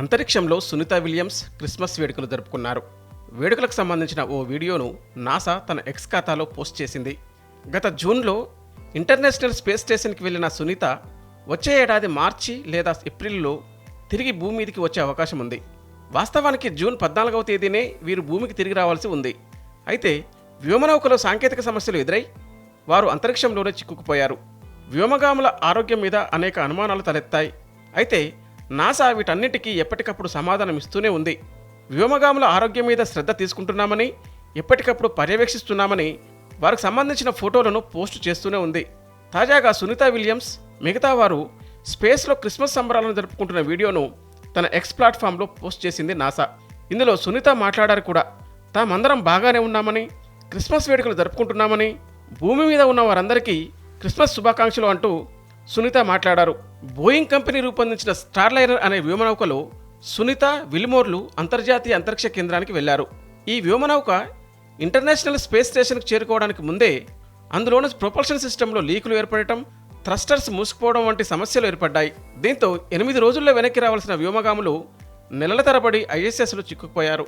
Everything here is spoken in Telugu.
అంతరిక్షంలో సునీత విలియమ్స్ క్రిస్మస్ వేడుకలు జరుపుకున్నారు. వేడుకలకు సంబంధించిన ఓ వీడియోను నాసా తన ఎక్స్ ఖాతాలో పోస్ట్ చేసింది. గత జూన్లో ఇంటర్నేషనల్ స్పేస్ స్టేషన్కి వెళ్ళిన సునీత వచ్చే ఏడాది మార్చి లేదా ఏప్రిల్లో తిరిగి భూమి మీదకి వచ్చే అవకాశం ఉంది. వాస్తవానికి జూన్ పద్నాలుగవ తేదీనే వీరు భూమికి తిరిగి రావాల్సి ఉంది. అయితే వ్యోమనౌకలో సాంకేతిక సమస్యలు ఎదురై వారు అంతరిక్షంలోనే చిక్కుకుపోయారు. వ్యోమగాముల ఆరోగ్యం మీద అనేక అనుమానాలు తలెత్తాయి. అయితే నాసా వీటన్నిటికీ ఎప్పటికప్పుడు సమాధానం ఇస్తూనే ఉంది. వ్యోమగాముల ఆరోగ్యం మీద శ్రద్ధ తీసుకుంటున్నామని ఎప్పటికప్పుడు పర్యవేక్షిస్తున్నామని వారికి సంబంధించిన ఫోటోలను పోస్ట్ చేస్తూనే ఉంది. తాజాగా సునీత విలియమ్స్ మిగతా వారు స్పేస్లో క్రిస్మస్ సంబరాలను జరుపుకుంటున్న వీడియోను తన ఎక్స్ ప్లాట్ఫామ్లో పోస్ట్ చేసింది నాసా. ఇందులో సునీత మాట్లాడారు కూడా. తామందరం బాగానే ఉన్నామని క్రిస్మస్ వేడుకలు జరుపుకుంటున్నామని భూమి మీద ఉన్న వారందరికీ క్రిస్మస్ శుభాకాంక్షలు అంటూ సునీత మాట్లాడారు. బోయింగ్ కంపెనీ రూపొందించిన స్టార్లైనర్ అనే వ్యోమనౌకలో సునీత విల్మోర్లు అంతర్జాతీయ అంతరిక్ష కేంద్రానికి వెళ్ళారు. ఈ వ్యోమనౌక ఇంటర్నేషనల్ స్పేస్ స్టేషన్కు చేరుకోవడానికి ముందే అందులోని ప్రొపల్షన్ సిస్టంలో లీకులు ఏర్పడటం థ్రస్టర్స్ మూసుకుపోవడం వంటి సమస్యలు ఏర్పడ్డాయి. దీంతో ఎనిమిది రోజుల్లో వెనక్కి రావాల్సిన వ్యోమగాములు నెలల తరబడి ఐఎస్ఎస్లో చిక్కుకుపోయారు.